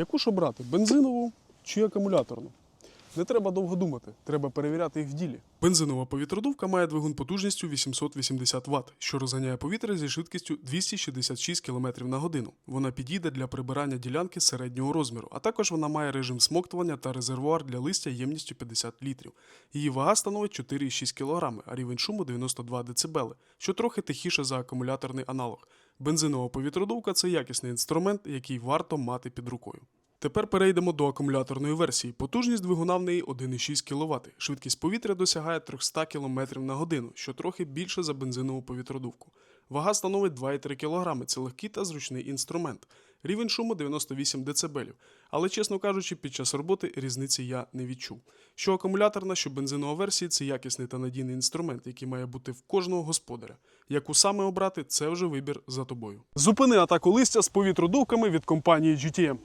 Яку ж обрати бензинову чи акумуляторну? Не треба довго думати, треба перевіряти їх в ділі. Бензинова повітродувка має двигун потужністю 880 Вт, що розганяє повітря зі швидкістю 266 км на годину. Вона підійде для прибирання ділянки середнього розміру, а також вона має режим смоктування та резервуар для листя ємністю 50 літрів. Її вага становить 4,6 кг, а рівень шуму 92 дБ, що трохи тихіше за акумуляторний аналог. Бензинова повітродувка це якісний інструмент, який варто мати під рукою. Тепер перейдемо до акумуляторної версії. Потужність двигуна в неї 1,6 кВт. Швидкість повітря досягає 300 км на годину, що трохи більше за бензинову повітродувку. Вага становить 2,3 кг. Це легкий та зручний інструмент. Рівень шуму 98 дБ. Але, чесно кажучи, під час роботи різниці я не відчув. Що акумуляторна, що бензинова версії це якісний та надійний інструмент, який має бути в кожного господаря. Яку саме обрати, це вже вибір за тобою. Зупини атаку листя з повітродувками від компанії GTM.